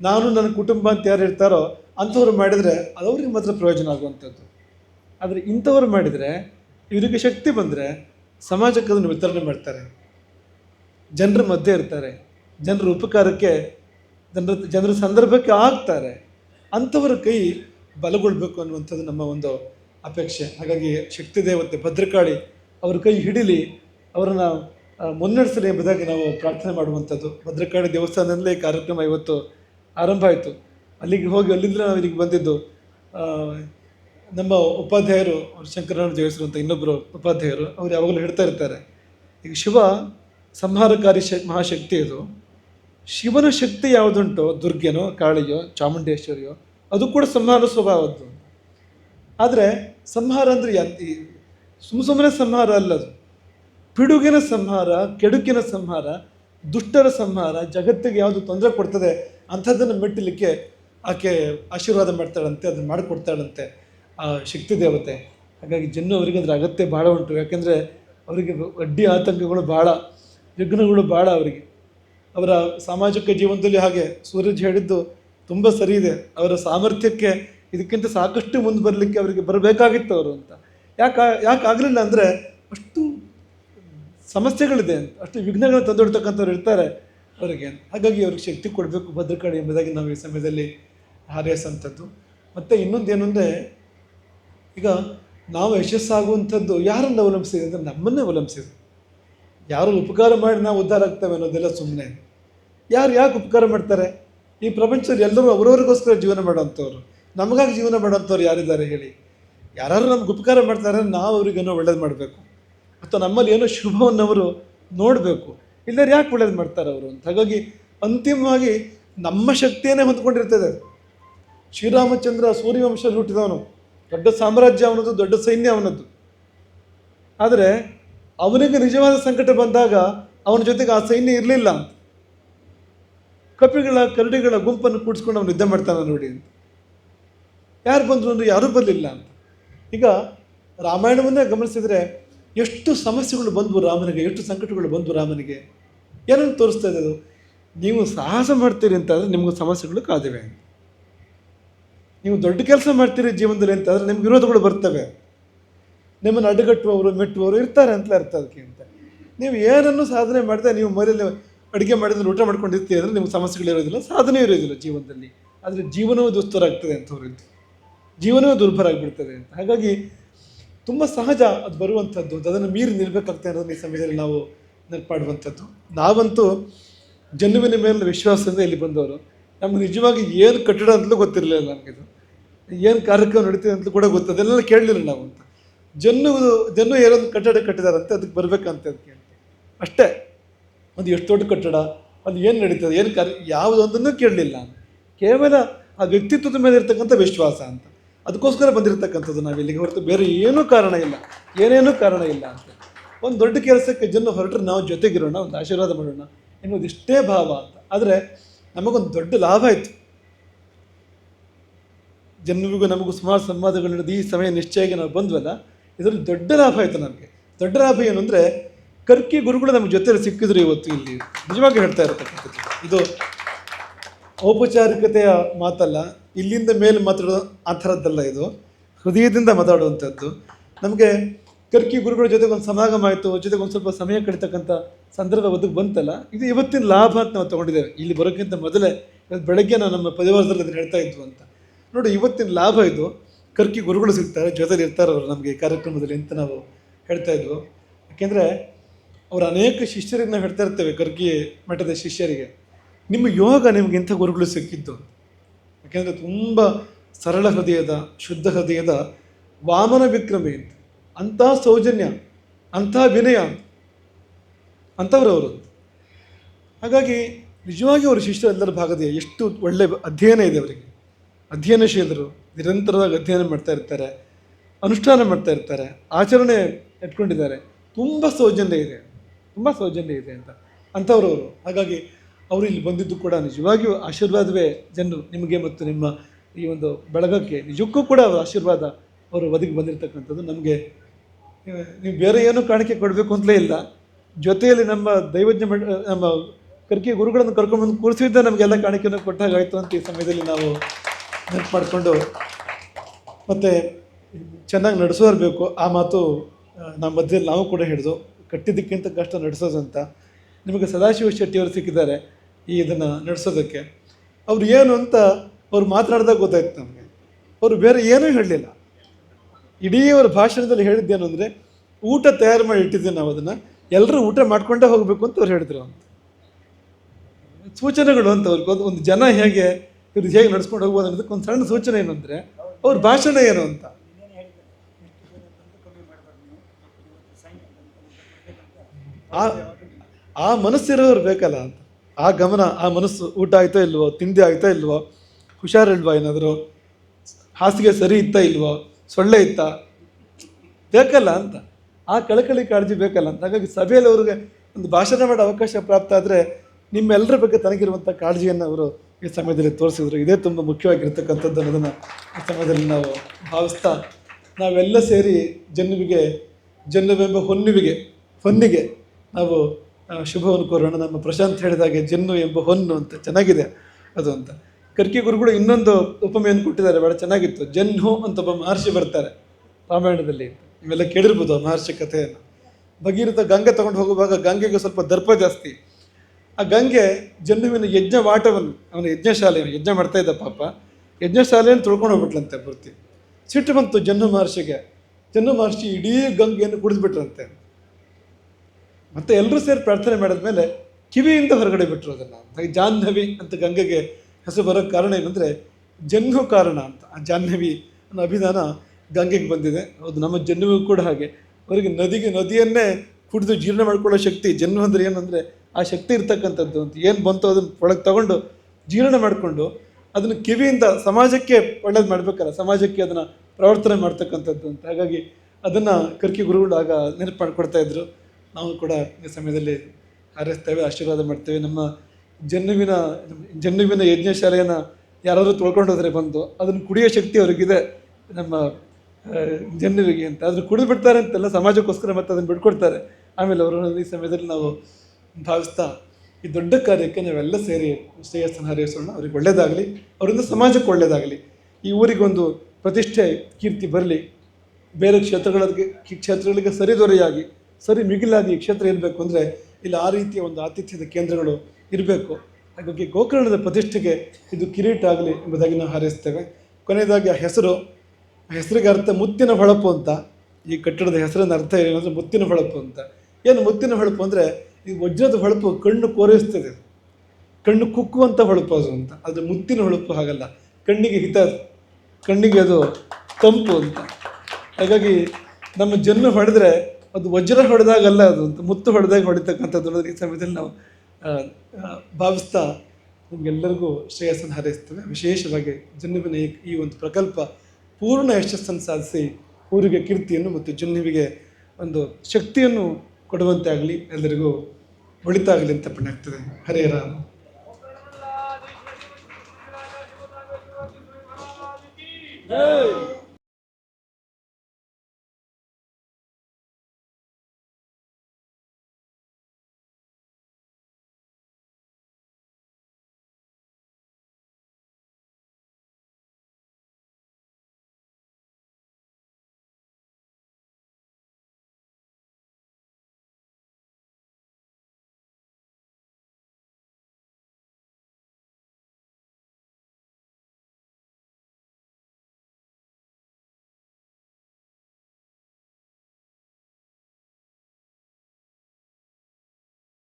ನಾನು ನನ್ನ ಕುಟುಂಬ ಅಂತ ಯಾರು ಇರ್ತಾರೋ ಅಂಥವ್ರು ಮಾಡಿದರೆ ಅದವ್ರಿಗೆ ಮಾತ್ರ ಪ್ರಯೋಜನ ಆಗುವಂಥದ್ದು. ಆದರೆ ಇಂಥವ್ರು ಮಾಡಿದರೆ, ಇವರಿಗೆ ಶಕ್ತಿ ಬಂದರೆ ಸಮಾಜಕ್ಕೆ ಅದನ್ನು ವಿತರಣೆ ಮಾಡ್ತಾರೆ. ಜನರ ಮಧ್ಯೆ ಇರ್ತಾರೆ. ಜನರ ಉಪಕಾರಕ್ಕೆ ಜನರ ಜನರ ಸಂದರ್ಭಕ್ಕೆ ಆಗ್ತಾರೆ. ಅಂಥವರ ಕೈ ಬಲಗೊಳ್ಬೇಕು ಅನ್ನುವಂಥದ್ದು ನಮ್ಮ ಒಂದು ಅಪೇಕ್ಷೆ. ಹಾಗಾಗಿ ಶಕ್ತಿ ದೇವತೆ ಭದ್ರಕಾಳಿ ಅವ್ರ ಕೈ ಹಿಡಿಲಿ, ಅವರನ್ನು ಮುನ್ನಡೆಸಲಿ ಎಂಬುದಾಗಿ ನಾವು ಪ್ರಾರ್ಥನೆ ಮಾಡುವಂಥದ್ದು. ಭದ್ರಕಾಳಿ ದೇವಸ್ಥಾನದಲ್ಲೇ ಕಾರ್ಯಕ್ರಮ ಇವತ್ತು ಆರಂಭ ಆಯಿತು. ಅಲ್ಲಿಗೆ ಹೋಗಿ ಅಲ್ಲಿಂದ ನಾವು ಇಲ್ಲಿಗೆ ಬಂದಿದ್ದು. ನಮ್ಮ ಉಪಾಧ್ಯಾಯರು ಶಂಕರನಾರಾಯಣ ಜೋಯಿಸರು ಅಂತ ಇನ್ನೊಬ್ಬರು ಉಪಾಧ್ಯಾಯರು, ಅವ್ರು ಯಾವಾಗಲೂ ಹೇಳ್ತಾ ಇರ್ತಾರೆ, ಈಗ ಶಿವ ಸಂಹಾರಕಾರಿ ಶ ಮಹಾಶಕ್ತಿ ಇದು ಶಿವನ ಶಕ್ತಿ ಯಾವುದುಂಟೋ? ದುರ್ಗೆನೋ, ಕಾಳಿಯೋ, ಚಾಮುಂಡೇಶ್ವರಿಯೋ, ಅದು ಕೂಡ ಸಂಹಾರ ಸ್ವಭಾವದ್ದು. ಆದರೆ ಸಂಹಾರ ಅಂದರೆ ಸುಮ್ಮ ಸುಮ್ಮನೆ ಸಂಹಾರ ಅಲ್ಲದು ಪಿಡುಗಿನ ಸಂಹಾರ, ಕೆಡುಕಿನ ಸಂಹಾರ, ದುಷ್ಟರ ಸಂಹಾರ, ಜಗತ್ತಿಗೆ ಯಾವುದು ತೊಂದರೆ ಕೊಡ್ತದೆ ಅಂಥದ್ದನ್ನು ಮೆಟ್ಟಲಿಕ್ಕೆ ಆಕೆ ಆಶೀರ್ವಾದ ಮಾಡ್ತಾಳಂತೆ, ಅದನ್ನು ಮಾಡಿಕೊಡ್ತಾಳಂತೆ. ಶಕ್ತಿ ದೇವತೆ ಹಾಗಾಗಿ ಜನ್ನು ಅವರಿಗೆ ಅದರ ಅಗತ್ಯ ಭಾಳ ಉಂಟು. ಯಾಕೆಂದರೆ ಅವರಿಗೆ ಅಡ್ಡಿ ಆತಂಕಗಳು ಭಾಳ ವಿಘ್ನಗಳು ಭಾಳ ಅವರಿಗೆ. ಅವರ ಸಾಮಾಜಿಕ ಜೀವನದಲ್ಲಿ ಹಾಗೆ ಸೂರಜ್ ಹೇಳಿದ್ದು ತುಂಬ ಸರಿ ಇದೆ. ಅವರ ಸಾಮರ್ಥ್ಯಕ್ಕೆ ಇದಕ್ಕಿಂತ ಸಾಕಷ್ಟು ಮುಂದೆ ಬರಲಿಕ್ಕೆ ಅವರಿಗೆ ಬರಬೇಕಾಗಿತ್ತು ಅವರು ಅಂತ. ಯಾಕೆ ಯಾಕೆ ಆಗಲಿಲ್ಲ ಅಂದರೆ ಅಷ್ಟು ಸಮಸ್ಯೆಗಳಿದೆ ಅಂತ, ಅಷ್ಟು ವಿಘ್ನಗಳು ತಂದೊಡ್ತಕ್ಕಂಥವ್ರು ಇರ್ತಾರೆ ಅವರಿಗೆ ಹಾಗಾಗಿ ಅವ್ರಿಗೆ ಶಕ್ತಿ ಕೊಡಬೇಕು ಭದ್ರಕಾಳಿ ಎಂಬುದಾಗಿ ನಾವು ಈ ಸಮಯದಲ್ಲಿ ಹಾರೈಸುವಂಥದ್ದು ಮತ್ತು ಇನ್ನೊಂದು ಏನು ಅಂದರೆ ಈಗ ನಾವು ಯಶಸ್ಸಾಗುವಂಥದ್ದು ಯಾರನ್ನು ಅವಲಂಬಿಸಿದೆ ಅಂದರೆ ನಮ್ಮನ್ನೇ ಅವಲಂಬಿಸಿದೆ. ಯಾರು ಉಪಕಾರ ಮಾಡಿ ನಾವು ಉದ್ಧಾರ ಆಗ್ತೇವೆ ಅನ್ನೋದೆಲ್ಲ ಸುಮ್ಮನೆ ಯಾರು ಯಾಕೆ ಉಪಕಾರ ಮಾಡ್ತಾರೆ? ಈ ಪ್ರಪಂಚದಲ್ಲಿ ಎಲ್ಲರೂ ಅವರವ್ರಿಗೋಸ್ಕರ ಜೀವನ ಮಾಡೋವಂಥವ್ರು. ನಮಗಾಗಿ ಜೀವನ ಮಾಡೋವಂಥವ್ರು ಯಾರಿದ್ದಾರೆ ಹೇಳಿ. ಯಾರು ನಮ್ಗೆ ಉಪಕಾರ ಮಾಡ್ತಾರೆ ನಾವು ಅವ್ರಿಗೇನೋ ಒಳ್ಳೇದು ಮಾಡಬೇಕು. ಅಥವಾ ನಮ್ಮಲ್ಲಿ ಏನೋ ಶುಭವನ್ನು ಅವರು ನೋಡಬೇಕು. ಇಲ್ಲದ್ರೆ ಯಾಕೆ ಒಳ್ಳೇದು ಮಾಡ್ತಾರೆ ಅವರು ಅಂತ. ಹಾಗಾಗಿ ಅಂತಿಮವಾಗಿ ನಮ್ಮ ಶಕ್ತಿಯನ್ನೇ ಹೊಂದ್ಕೊಂಡಿರ್ತದೆ. ಶ್ರೀರಾಮಚಂದ್ರ ಸೂರ್ಯವಂಶದಲ್ಲಿ ಹುಟ್ಟಿದವನು. ದೊಡ್ಡ ಸಾಮ್ರಾಜ್ಯ ಅವನದು ದೊಡ್ಡ ಸೈನ್ಯ ಅವನದ್ದು. ಆದರೆ ಅವನಿಗೆ ನಿಜವಾದ ಸಂಕಟ ಬಂದಾಗ ಅವನ ಜೊತೆಗೆ ಆ ಸೈನ್ಯ ಇರಲಿಲ್ಲ ಅಂತ. ಕಪಿಗಳ, ಕರಡಿಗಳ ಗುಂಪನ್ನು ಕೂಡಿಸ್ಕೊಂಡು ಅವನು ಯುದ್ಧ ಮಾಡ್ತಾನೆ ನೋಡಿ ಅಂತ. ಯಾರು ಬಂದರು ಅಂದರೆ ಯಾರೂ ಬರಲಿಲ್ಲ ಅಂತ. ಈಗ ರಾಮಾಯಣವನ್ನೇ ಗಮನಿಸಿದರೆ ಎಷ್ಟು ಸಮಸ್ಯೆಗಳು ಬಂದವು ರಾಮನಿಗೆ, ಎಷ್ಟು ಸಂಕಟಗಳು ಬಂದವು ರಾಮನಿಗೆ. ಏನನ್ನು ತೋರಿಸ್ತಾ ಇದೆ ಅದು? ನೀವು ಸಾಹಸ ಮಾಡ್ತೀರಿ ಅಂತಂದರೆ ನಿಮಗೆ ಸಮಸ್ಯೆಗಳು ಕಾದಿವೆ ನೀವು ದೊಡ್ಡ ಕೆಲಸ ಮಾಡ್ತೀರಿ ಜೀವನದಲ್ಲಿ ಅಂತಂದರೆ ನಿಮ್ಗೆ ವಿರೋಧಗಳು ಬರ್ತವೆ. ನಿಮ್ಮನ್ನು ಅಡ್ಡಗಟ್ಟುವವರು ಮೆಟ್ಟುವವರು ಇರ್ತಾರೆ ಅಂತಲೇ ಅರ್ಥ ಅದಕ್ಕೆ ಅಂತ. ನೀವು ಏನನ್ನು ಸಾಧನೆ ಮಾಡಿದೆ ನೀವು ಮನೇಲಿ ಅಡುಗೆ ಮಾಡಿದ್ರೆ ಊಟ ಮಾಡ್ಕೊಂಡಿರ್ತೀರಿ ಅಂದರೆ ನಿಮ್ಗೆ ಸಮಸ್ಯೆಗಳು ಇರೋದಿಲ್ಲ ಸಾಧನೆ ಇರೋದಿಲ್ಲ ಜೀವನದಲ್ಲಿ. ಆದರೆ ಜೀವನವೂ ದುಸ್ತರಾಗ್ತದೆ ಆಗ್ತದೆ ಅಂಥವ್ರದ್ದು ಜೀವನವೇ ದುರ್ಭರ ಆಗಿಬಿಡ್ತದೆ ಅಂತ. ಹಾಗಾಗಿ ತುಂಬ ಸಹಜ ಅದು ಬರುವಂಥದ್ದು. ಅದನ್ನು ಮೀರಿ ನಿಲ್ಬೇಕಾಗ್ತದೆ ಅನ್ನೋದನ್ನ ಈ ಸಮಯದಲ್ಲಿ ನಾವು ನೆನಪಾಡುವಂಥದ್ದು. ನಾವಂತೂ ಜನ್ಮಿನ ಮೇಲೆ ವಿಶ್ವಾಸದಿಂದ ಇಲ್ಲಿ ಬಂದವರು. ನಮ್ಗೆ ನಿಜವಾಗಿ ಏನು ಕಟ್ಟಡ ಅಂತಲೂ ಗೊತ್ತಿರಲಿಲ್ಲ ನಮಗಿದು ಏನು ಕಾರ್ಯಕ್ರಮ ನಡೀತಿದೆ ಅಂತ ಕೂಡ ಗೊತ್ತು ಅದೆಲ್ಲ ಕೇಳಲಿಲ್ಲ ನಾವು. ಅಂತ ಜನ್ನು ಜನ್ನು ಏನೊಂದು ಕಟ್ಟಡ ಕಟ್ಟಿದಾರಂತೆ, ಅದಕ್ಕೆ ಬರಬೇಕಂತ ಅದಕ್ಕೆ ಅಷ್ಟೇ. ಒಂದು ಎಷ್ಟು ದೊಡ್ಡ ಕಟ್ಟಡ, ಅದು ಏನು ನಡೀತದೆ, ಏನು ಕಾರ್ಯ, ಯಾವುದೊಂದನ್ನು ಕೇಳಲಿಲ್ಲ. ಕೇವಲ ಆ ವ್ಯಕ್ತಿತ್ವದ ಮೇಲೆ ಇರ್ತಕ್ಕಂಥ ವಿಶ್ವಾಸ ಅಂತ. ಅದಕ್ಕೋಸ್ಕರ ಬಂದಿರತಕ್ಕಂಥದ್ದು ನಾವು ಇಲ್ಲಿಗೆ ಹೊರತು ಬೇರೆ ಏನೂ ಕಾರಣ ಇಲ್ಲ. ಏನೇನೂ ಕಾರಣ ಇಲ್ಲ ಅಂತ. ಒಂದು ದೊಡ್ಡ ಕೆಲಸಕ್ಕೆ ಜನ ಹೊರಟ್ರೆ ನಾವು ಜೊತೆಗಿರೋಣ, ಒಂದು ಆಶೀರ್ವಾದ ಮಾಡೋಣ ಎನ್ನುವುದು ಇಷ್ಟೇ ಭಾವ ಅಂತ. ಆದರೆ ನಮಗೊಂದು ದೊಡ್ಡ ಲಾಭ ಆಯಿತು. ಜನರಿಗೂ ನಮಗೂ ಸುಮಾರು ಸಂವಾದಗಳು ನಡೆದು ಈ ಸಮಯ ನಿಶ್ಚಯಕ್ಕೆ ನಾವು ಬಂದ್ವಲ್ಲ ಇದರಲ್ಲಿ ದೊಡ್ಡ ಲಾಭ ಆಯಿತು ನಮಗೆ. ದೊಡ್ಡ ಲಾಭ ಏನು ಅಂದರೆ, ಕರ್ಕಿ ಗುರುಗಳು ನಮ್ಮ ಜೊತೆಲಿ ಸಿಕ್ಕಿದ್ರು ಇವತ್ತು ಇಲ್ಲಿ. ನಿಜವಾಗಿ ಹೇಳ್ತಾ ಇರತಕ್ಕಂಥದ್ದು. ಇದು ಔಪಚಾರಿಕತೆಯ ಮಾತಲ್ಲ, ಇಲ್ಲಿಂದ ಮೇಲೆ ಮಾತಾಡೋ ಆ ಥರದ್ದಲ್ಲ ಇದು. ಹೃದಯದಿಂದ ಮಾತಾಡುವಂಥದ್ದು. ನಮಗೆ ಕರ್ಕಿ ಗುರುಗಳ ಜೊತೆಗೆ ಒಂದು ಸಮಾಗಮ ಆಯಿತು, ಜೊತೆಗೆ ಒಂದು ಸ್ವಲ್ಪ ಸಮಯ ಕಳಿತಕ್ಕಂಥ ಸಂದರ್ಭ ಒದಗಿ ಬಂತಲ್ಲ, ಇದು ಇವತ್ತಿನ ಲಾಭ ಅಂತ ನಾವು ತೊಗೊಂಡಿದ್ದೇವೆ. ಇಲ್ಲಿ ಬರೋಕ್ಕಿಂತ ಮೊದಲೇ ಬೆಳಗ್ಗೆ ನಾವು ನಮ್ಮ ಪರಿವಾರದಲ್ಲಿ ಅದನ್ನು ಹೇಳ್ತಾ ಇದ್ವು ಅಂತ. ನೋಡಿ, ಇವತ್ತಿನ ಲಾಭ ಇದು. ಕರ್ಕಿ ಗುರುಗಳು ಸಿಗ್ತಾರೆ, ಜೊತೆಲಿ ಇರ್ತಾರೆ ಅವರು ನಮಗೆ ಕಾರ್ಯಕ್ರಮದಲ್ಲಿ ಅಂತ ನಾವು ಹೇಳ್ತಾ ಇದ್ವು. ಯಾಕೆಂದರೆ, ಅವರು ಅನೇಕ ಶಿಷ್ಯರಿಗೆ ನಾವು ಹೇಳ್ತಾ ಇರ್ತೇವೆ ಕರ್ಕಿ ಮಠದ ಶಿಷ್ಯರಿಗೆ. ನಿಮ್ಮ ಯೋಗ ನಿಮಗೆ ಇಂಥ ಗುರುಗಳು ಸಿಕ್ಕಿದ್ದು ಯಾಕೆಂದರೆ, ತುಂಬ ಸರಳ ಹೃದಯದ, ಶುದ್ಧ ಹೃದಯದ ವಾಮನ ವಿಕ್ರಮಿ ಅಂತ. ಅಂತಹ ಸೌಜನ್ಯ ಅಂತಹ ವಿನಯ ಅಂಥವ್ರು ಅವರು ಹಾಗಾಗಿ, ನಿಜವಾಗಿ ಅವರು ಶಿಷ್ಯರೆಲ್ಲರ ಭಾಗದ ಎಷ್ಟು ಒಳ್ಳೆ ಅಧ್ಯಯನ ಇದೆ ಅವರಿಗೆ. ಅಧ್ಯಯನಶೀಲರು ನಿರಂತರವಾಗಿ ಅಧ್ಯಯನ ಮಾಡ್ತಾ ಇರ್ತಾರೆ, ಅನುಷ್ಠಾನ ಮಾಡ್ತಾ ಇರ್ತಾರೆ, ಆಚರಣೆ ಇಟ್ಕೊಂಡಿದ್ದಾರೆ ತುಂಬ ಸೌಜನ್ಯ ಇದೆ, ತುಂಬ ಸೌಜನ್ಯ ಇದೆ ಅಂತ ಅಂಥವ್ರು ಹಾಗಾಗಿ ಅವರು ಇಲ್ಲಿ ಬಂದಿದ್ದು ಕೂಡ ನಿಜವಾಗಿಯೂ ಆಶೀರ್ವಾದವೇ ಜನರು ನಿಮಗೆ ಮತ್ತು ನಿಮ್ಮ ಈ ಒಂದು ಬೆಳಗಕ್ಕೆ. ನಿಜಕ್ಕೂ ಕೂಡ ಅವರ ಆಶೀರ್ವಾದ ಅವರು ಒದಗಿ ಬಂದಿರತಕ್ಕಂಥದ್ದು ನಮಗೆ. ನೀವು ಬೇರೆ ಏನೂ ಕಾಣಿಕೆ ಕೊಡಬೇಕು ಅಂತಲೇ ಇಲ್ಲ. ಜೊತೆಯಲ್ಲಿ ನಮ್ಮ ದೈವಜ್ಞ ನಮ್ಮ ಕರ್ಕಿ ಗುರುಗಳನ್ನು ಕರ್ಕೊಂಡ್ಬಂದು ಕೂರಿಸಿದ್ದ ನಮಗೆಲ್ಲ ಕಾಣಿಕೆಯನ್ನು ಕೊಟ್ಟಾಗಾಯಿತು ಅಂತ ಈ ಸಮಯದಲ್ಲಿ ನಾವು ನೆನಪು ಮಾಡಿಕೊಂಡು ಮತ್ತು ಚೆನ್ನಾಗಿ ನಡೆಸೋರು ಬೇಕು. ಆ ಮಾತು ನಮ್ಮ ಮಧ್ಯದಲ್ಲಿ ನಾವು ಕೂಡ ಹಿಡಿದು ಕಟ್ಟಿದ್ದಕ್ಕಿಂತ ಕಷ್ಟ ನಡೆಸೋದಂತ ನಿಮಗೆ ಸದಾಶಿವ ಶೆಟ್ಟಿಯವರು ಸಿಕ್ಕಿದ್ದಾರೆ ಈ ಇದನ್ನು ನಡೆಸೋದಕ್ಕೆ. ಅವರು ಏನು ಅಂತ ಅವ್ರು ಮಾತನಾಡಿದಾಗ ಗೊತ್ತಾಯ್ತು ನಮಗೆ. ಅವರು ಬೇರೆ ಏನೂ ಹೇಳಲಿಲ್ಲ. ಇಡೀ ಅವರ ಭಾಷಣದಲ್ಲಿ ಹೇಳಿದ್ದೇನು ಅಂದರೆ, ಊಟ ತಯಾರು ಮಾಡಿ ಇಟ್ಟಿದ್ದೀವಿ ನಾವು ಅದನ್ನು ಎಲ್ಲರೂ ಊಟ ಮಾಡ್ಕೊಂಡೇ ಹೋಗಬೇಕು ಅಂತ ಅವ್ರು ಹೇಳಿದ್ರು ಅಂತ. ಸೂಚನೆಗಳು ಅಂತ ಅವ್ರಿಗೆ. ಒಂದು ಜನ ಹೇಗೆ ಇವ್ರು ಹೇಗೆ ನಡ್ಸ್ಕೊಂಡು ಹೋಗ್ಬೋದು ಅನ್ನೋದಕ್ಕೆ ಒಂದು ಸಣ್ಣ ಸೂಚನೆ ಏನು ಅಂದರೆ, ಅವ್ರ ಭಾಷಣ ಏನು ಅಂತ. ಆ ಆ ಮನಸ್ಸಿರೋರು ಬೇಕಲ್ಲ ಅಂತ. ಆ ಗಮನ, ಆ ಮನಸ್ಸು ಊಟ ಆಯ್ತಾ ಇಲ್ವೋ, ತಿಂಡಿ ಆಯ್ತಾ ಇಲ್ವೋ ಹುಷಾರಿಲ್ವಾ ಏನಾದರೂ? ಹಾಸಿಗೆ ಸರಿ ಇತ್ತಾ ಇಲ್ವೋ? ಸೊಳ್ಳೆ ಇತ್ತಾ? ಬೇಕಲ್ಲ ಅಂತ. ಆ ಕಳಕಳಿ ಕಾಳಜಿ ಬೇಕಲ್ಲ ಅಂತ. ಹಾಗಾಗಿ ಸಭೆಯಲ್ಲಿ ಅವ್ರಿಗೆ ಒಂದು ಭಾಷಣ ಮಾಡೋ ಅವಕಾಶ ಪ್ರಾಪ್ತ ಆದರೆ ನಿಮ್ಮೆಲ್ಲರ ಬಗ್ಗೆ ತನಗಿರುವಂಥ ಕಾಳಜಿಯನ್ನು ಅವರು ಈ ಸಮಯದಲ್ಲಿ ತೋರಿಸಿದ್ರು. ಇದೇ ತುಂಬ ಮುಖ್ಯವಾಗಿರ್ತಕ್ಕಂಥದ್ದು ಅನ್ನೋದನ್ನು ಈ ಸಮಯದಲ್ಲಿ ನಾವು ಭಾವಿಸ್ತಾ ನಾವೆಲ್ಲ ಸೇರಿ ಜನ್ನುವಿಗೆ, ಜನ್ನುವೆಂಬ ಹೊನ್ನುವಿಗೆ, ಹೊನ್ನಿಗೆ ನಾವು ಶುಭವನ್ನು ಕೋರೋಣ. ನಮ್ಮ ಪ್ರಶಾಂತ್ ಹೇಳಿದಾಗೆ ಜನ್ನು ಎಂಬ ಹೊನ್ನು ಅಂತ ಚೆನ್ನಾಗಿದೆ ಅದು ಅಂತ. ಕರ್ಕಿ ಗುರುಗಳು ಇನ್ನೊಂದು ಉಪಮೆಯನ್ನು ಕೊಟ್ಟಿದ್ದಾರೆ. ಭಾಳ ಚೆನ್ನಾಗಿತ್ತು. ಜನ್ನು ಅಂತ ಒಬ್ಬ ಮಹರ್ಷಿ ಬರ್ತಾರೆ ರಾಮಾಯಣದಲ್ಲಿ. ಇವೆಲ್ಲ ಕೇಳಿರ್ಬೋದು ಆ ಮಹರ್ಷಿ ಕಥೆಯನ್ನು. ಭಗೀರಥ ಗಂಗೆ ತಗೊಂಡು ಹೋಗುವಾಗ ಗಂಗೆಗೆ ಸ್ವಲ್ಪ ದರ್ಪ ಜಾಸ್ತಿ. ಆ ಗಂಗೆ ಜನ್ನುವಿನ ಯಜ್ಞ ವಾಟವನ್ನು, ಅವನ ಯಜ್ಞಶಾಲೆ ಯಜ್ಞ ಮಾಡ್ತಾ ಇದ್ದ ಪಾಪ. ಯಜ್ಞಶಾಲೆಯನ್ನು ತುಳ್ಕೊಂಡು ಹೋಗ್ಬಿಟ್ಲಂತೆ ಪೂರ್ತಿ ಸಿಟ್ಟು ಬಂತು ಜನ್ನು ಮಹರ್ಷಿಗೆ. ಜನ್ನು ಮಹರ್ಷಿ ಇಡೀ ಗಂಗೆಯನ್ನು ಕುಡಿದ್ಬಿಟ್ರಂತೆ. ಮತ್ತೆ ಎಲ್ಲರೂ ಸೇರಿ ಪ್ರಾರ್ಥನೆ ಮಾಡಿದ ಮೇಲೆ ಕಿವಿಯಿಂದ ಹೊರಗಡೆ ಬಿಟ್ಟರು ಅದನ್ನು. ಹಾಗೆ ಜಾಹ್ನವಿ ಅಂತ ಗಂಗೆಗೆ ಹೆಸರು ಬರೋಕ್ಕೆ ಕಾರಣ ಏನಂದರೆ ಜನ್ಮ ಕಾರಣ ಅಂತ. ಆ ಜಾಹ್ನವಿ ಅನ್ನೋ ಅಭಿಧಾನ ಗಂಗೆಗೆ ಬಂದಿದೆ. ಹೌದು, ನಮ್ಮ ಜನ್ಮಗೂ ಕೂಡ ಹಾಗೆ. ಅವರಿಗೆ ನದಿಗೆ, ನದಿಯನ್ನೇ ಕುಡಿದು ಜೀರ್ಣ ಮಾಡ್ಕೊಳ್ಳೋ ಶಕ್ತಿ ಜನ್ಮ ಅಂದರೆ ಏನಂದರೆ ಆ ಶಕ್ತಿ ಇರ್ತಕ್ಕಂಥದ್ದು ಅಂತ ಏನು ಬಂತು ಅದನ್ನು ಒಳಗೆ ತಗೊಂಡು ಜೀರ್ಣ ಮಾಡಿಕೊಂಡು ಅದನ್ನು ಕಿವಿಯಿಂದ ಸಮಾಜಕ್ಕೆ ಒಳ್ಳೇದು ಮಾಡಬೇಕಲ್ಲ, ಸಮಾಜಕ್ಕೆ ಅದನ್ನು ಪ್ರವರ್ತನೆ ಮಾಡ್ತಕ್ಕಂಥದ್ದು ಅಂತ. ಹಾಗಾಗಿ ಅದನ್ನು ಕರ್ಕಿ ಗುರುಗಳು ಆಗ ನೆನಪು ಮಾಡಿಕೊಡ್ತಾ ಇದ್ರು. ನಾವು ಕೂಡ ಈ ಸಮಯದಲ್ಲಿ ಹಾರೈಸ್ತೇವೆ, ಆಶೀರ್ವಾದ ಮಾಡ್ತೇವೆ. ನಮ್ಮ ಜನ್ನುವಿನ ಜನ್ನುವಿನ ಯಜ್ಞಶಾಲೆಯನ್ನು ಯಾರಾದರೂ ತೊಳ್ಕೊಂಡು ಹೋದರೆ ಬಂದು ಅದನ್ನು ಕುಡಿಯೋ ಶಕ್ತಿ ಅವ್ರಿಗಿದೆ ನಮ್ಮ ಜನ್ನುವಿಗೆ ಅಂತ. ಅದನ್ನು ಕುಡಿದು ಬಿಡ್ತಾರೆ ಅಂತೆಲ್ಲ ಸಮಾಜಕ್ಕೋಸ್ಕರ ಮತ್ತೆ ಅದನ್ನು ಬಿಟ್ಕೊಡ್ತಾರೆ. ಆಮೇಲೆ ಅವರು ಈ ಸಮಯದಲ್ಲಿ ನಾವು ಭಾವಿಸ್ತಾ ಈ ದೊಡ್ಡ ಕಾರ್ಯಕ್ಕೆ ನಾವೆಲ್ಲ ಸೇರಿ ಶ್ರೇಯಸ್ಸನ್ನು ಹರಿಸೋಣ. ಅವ್ರಿಗೆ ಒಳ್ಳೆಯದಾಗಲಿ ಅವರಿಂದ ಸಮಾಜಕ್ಕೆ ಒಳ್ಳೆಯದಾಗಲಿ ಈ ಊರಿಗೊಂದು ಪ್ರತಿಷ್ಠೆ, ಕೀರ್ತಿ ಬರಲಿ. ಬೇರೆ ಕ್ಷೇತ್ರಗಳಿಗೆ ಕ್ಷೇತ್ರಗಳಿಗೆ ಸರಿದೊರೆಯಾಗಿ ಸರಿ ಮಿಗಿಲಾಗಿ ಈ ಕ್ಷೇತ್ರ ಇರಬೇಕು ಅಂದರೆ ಇಲ್ಲಿ ಆ ರೀತಿಯ ಒಂದು ಆತಿಥ್ಯದ ಕೇಂದ್ರಗಳು ಇರಬೇಕು. ಹಾಗಾಗಿ ಗೋಕರ್ಣದ ಪ್ರತಿಷ್ಠೆಗೆ ಇದು ಕಿರೀಟ ಆಗಲಿ ಎಂಬುದಾಗಿ ನಾವು ಹಾರೈಸ್ತೇವೆ. ಕೊನೆಯದಾಗಿ ಆ ಹೆಸರು, ಆ ಹೆಸರಿಗೆ ಅರ್ಥ ಮುತ್ತಿನ ಹೊಳಪು ಅಂತ. ಈ ಕಟ್ಟಡದ ಹೆಸರಿನ ಅರ್ಥ ಏನಂದರೆ ಮುತ್ತಿನ ಹೊಳಪು ಅಂತ. ಏನು ಮುತ್ತಿನ ಹೊಳಪು ಅಂದರೆ ಈ ವಜ್ರದ ಹೊಳಪು ಕಣ್ಣು ಕೋರೈಸ್ತದೆ. ಕಣ್ಣು ಕುಕ್ಕುವಂಥ ಹೊಳಪು ಅದು ಅಂತ. ಅದು ಮುತ್ತಿನ ಹೊಳಪು ಹಾಗಲ್ಲ. ಕಣ್ಣಿಗೆ ಹಿತ ಕಣ್ಣಿಗೆ ಅದು ತಂಪು ಅಂತ. ಹಾಗಾಗಿ ನಮ್ಮ ಜನ್ಮ ಹೊಡೆದ್ರೆ ಅದು ವಜ್ರ ಹೊಡೆದಾಗಲ್ಲ ಅದು ಅಂತ. ಮುತ್ತು ಹೊಡೆದಾಗ ಹೊಡಿತಕ್ಕಂಥದ್ದು ಅನ್ನೋದು ಈ ಸಮಯದಲ್ಲಿ ನಾವು ಭಾವಿಸ್ತಾ ನಿಮಗೆಲ್ಲರಿಗೂ ಶ್ರೇಯಸ್ಸನ್ನು ಹಾರೈಸ್ತೇವೆ ವಿಶೇಷವಾಗಿ ಜನ್ಮಿನ ಈ ಈ ಒಂದು ಪ್ರಕಲ್ಪ ಪೂರ್ಣ ಯಶಸ್ಸನ್ನು ಸಾಧಿಸಿ ಊರಿಗೆ ಕೀರ್ತಿಯನ್ನು ಮತ್ತು ಜನ್ಮಿಗೆ ಒಂದು ಶಕ್ತಿಯನ್ನು ಕೊಡುವಂತೆ ಆಗಲಿ ಎಲ್ಲರಿಗೂ ಒಳಿತಾಗಲಿ ಅಂತ ಪುಣ್ಯಾಗ್ತದೆ ಹರೇ ರಾಮ.